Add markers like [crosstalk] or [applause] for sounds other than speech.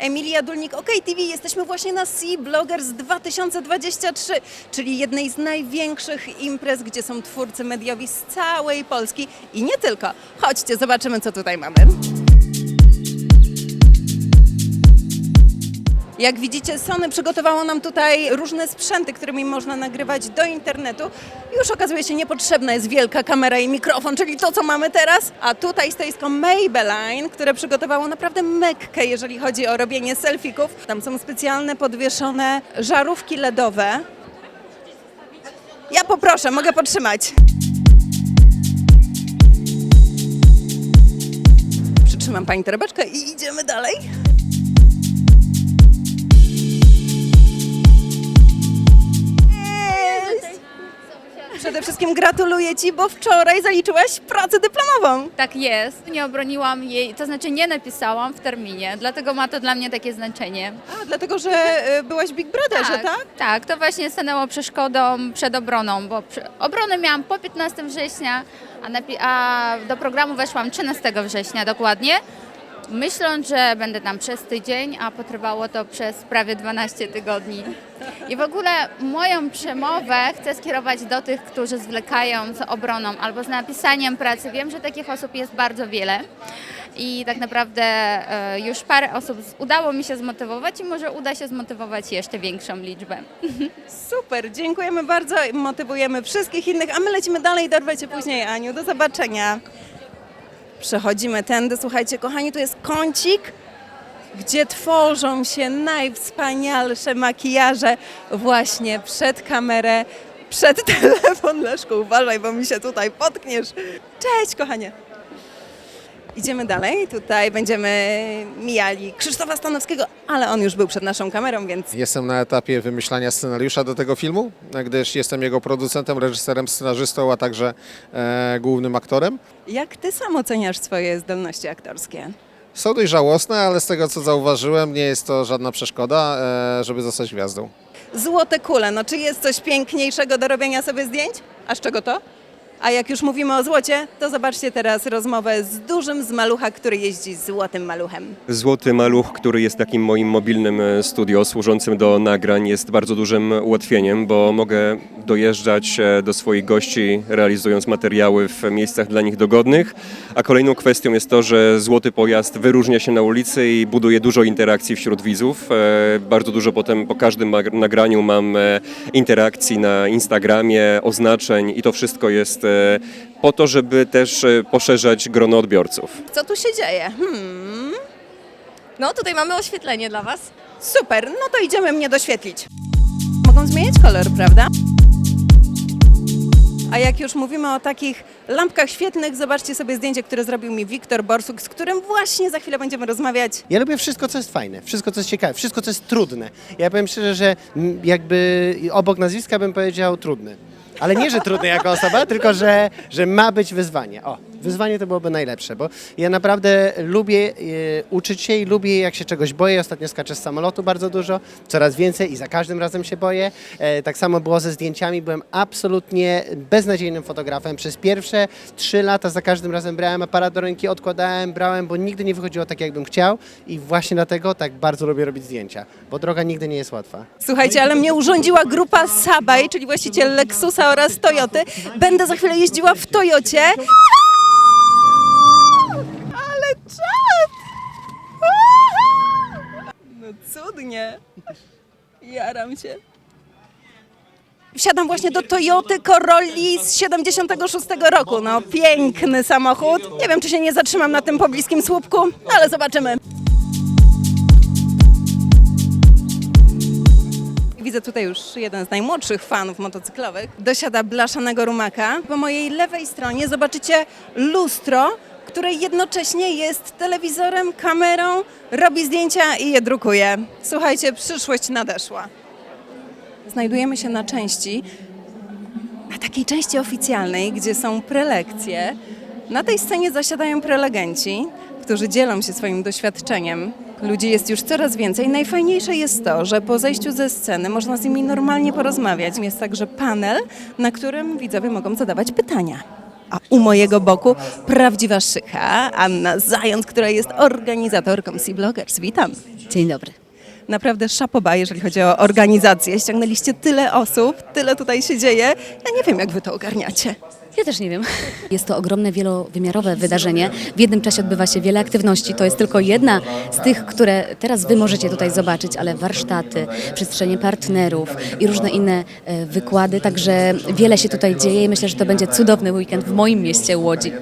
Emilia Dulnik, OK TV. Jesteśmy właśnie na Sea Bloggers 2023, czyli jednej z największych imprez, gdzie są twórcy mediowi z całej Polski i nie tylko. Chodźcie, zobaczymy, co tutaj mamy. Jak widzicie, Sony przygotowało nam tutaj różne sprzęty, którymi można nagrywać do internetu. Już okazuje się, niepotrzebna jest wielka kamera i mikrofon, czyli to, co mamy teraz. A tutaj stoisko Maybelline, które przygotowało naprawdę mekkę, jeżeli chodzi o robienie selfików. Tam są specjalne podwieszone żarówki LEDowe. Ja poproszę, mogę potrzymać. Przytrzymam pani torebeczkę i idziemy dalej. Przede wszystkim gratuluję Ci, bo wczoraj zaliczyłaś pracę dyplomową. Tak jest. Nie obroniłam jej, to znaczy nie napisałam w terminie, dlatego ma to dla mnie takie znaczenie. A, dlatego, że y, byłaś w Big Brotherze, tak? Tak, to właśnie stanęło przeszkodą przed obroną, bo przy, obronę miałam po 15 września, a, napi- a do programu weszłam 13 września dokładnie, myśląc, że będę tam przez tydzień, a potrwało to przez prawie 12 tygodni. I w ogóle moją przemowę chcę skierować do tych, którzy zwlekają z obroną albo z napisaniem pracy. Wiem, że takich osób jest bardzo wiele. I tak naprawdę e, już parę osób udało mi się zmotywować i może uda się zmotywować jeszcze większą liczbę. Super, dziękujemy bardzo, motywujemy wszystkich innych, a my lecimy dalej, dorwę Cię później, Aniu. Do zobaczenia. Przechodzimy tędy, słuchajcie, kochani, tu jest kącik, gdzie tworzą się najwspanialsze makijaże właśnie przed kamerę, przed [laughs] telefon. Leszku, uważaj, bo mi się tutaj potkniesz. Cześć, kochanie. Idziemy dalej, tutaj będziemy mijali Krzysztofa Stanowskiego, ale on już był przed naszą kamerą, więc Jestem na etapie wymyślania scenariusza do tego filmu, gdyż jestem jego producentem, reżyserem, scenarzystą, a także e, głównym aktorem. Jak ty sam oceniasz swoje zdolności aktorskie? Są dość żałosne, ale z tego co zauważyłem, nie jest to żadna przeszkoda, e, żeby zostać gwiazdą. Złote kule, no czy jest coś piękniejszego do robienia sobie zdjęć? A z czego to? A jak już mówimy o złocie, to zobaczcie teraz rozmowę z dużym z malucha, który jeździ złotym maluchem. Złoty Maluch, który jest takim moim mobilnym e, studio służącym do nagrań, jest bardzo dużym ułatwieniem, bo mogę dojeżdżać e, do swoich gości, realizując materiały w miejscach dla nich dogodnych. A kolejną kwestią jest to, że Złoty Pojazd wyróżnia się na ulicy i buduje dużo interakcji wśród widzów. E, Bardzo dużo potem po każdym nagraniu mam e, interakcji na Instagramie, oznaczeń i to wszystko jest po to, żeby też poszerzać grono odbiorców. Co tu się dzieje? Hmm, No, tutaj mamy oświetlenie dla Was. super, no to idziemy mnie doświetlić. Mogą zmieniać kolor, prawda? A jak już mówimy o takich lampkach świetnych, zobaczcie sobie zdjęcie, które zrobił mi Wiktor Borsuk, z którym właśnie za chwilę będziemy rozmawiać. Ja lubię wszystko, co jest fajne, wszystko, co jest ciekawe, wszystko, co jest trudne. Ja powiem szczerze, że jakby obok nazwiska bym powiedział trudny. Ale nie, że trudny jako osoba, tylko że, że ma być wyzwanie. O, wyzwanie to byłoby najlepsze, bo ja naprawdę lubię e, uczyć się i lubię, jak się czegoś boję. Ostatnio skaczę z samolotu bardzo dużo, coraz więcej i za każdym razem się boję. E, tak samo było ze zdjęciami, byłem absolutnie beznadziejnym fotografem. Przez pierwsze trzy lata za każdym razem brałem aparat do ręki, odkładałem, brałem, bo nigdy nie wychodziło tak, jakbym chciał i właśnie dlatego tak bardzo lubię robić zdjęcia, bo droga nigdy nie jest łatwa. Słuchajcie, ale mnie urządziła grupa Sabaj, czyli właściciel Lexusa oraz Toyoty. Będę za chwilę jeździła w Toyocie. Cudnie. Jaram się. Wsiadam właśnie do Toyoty Corolli z 76 roku. No piękny samochód. Nie wiem, czy się nie zatrzymam na tym pobliskim słupku, ale zobaczymy. Widzę tutaj już jeden z najmłodszych fanów motocyklowych. Dosiada blaszanego rumaka. Po mojej lewej stronie zobaczycie lustro, które jednocześnie jest telewizorem, kamerą, robi zdjęcia i je drukuje. Słuchajcie, przyszłość nadeszła. Znajdujemy się na części, na takiej części oficjalnej, gdzie są prelekcje. Na tej scenie zasiadają prelegenci, którzy dzielą się swoim doświadczeniem. Ludzi jest już coraz więcej. Najfajniejsze jest to, że po zejściu ze sceny można z nimi normalnie porozmawiać. Jest także panel, na którym widzowie mogą zadawać pytania. A u mojego boku prawdziwa szycha, Anna Zając, która jest organizatorką Sea Bloggers. Witam. Dzień dobry. Naprawdę szapoba, jeżeli chodzi o organizację. Ściągnęliście tyle osób, tyle tutaj się dzieje. Ja nie wiem, jak wy to ogarniacie. Ja też nie wiem. Jest to ogromne, wielowymiarowe wydarzenie. W jednym czasie odbywa się wiele aktywności. To jest tylko jedna z tych, które teraz Wy możecie tutaj zobaczyć, ale warsztaty, przestrzenie partnerów i różne inne e, wykłady. Także wiele się tutaj dzieje i myślę, że to będzie cudowny weekend w moim mieście Łodzi.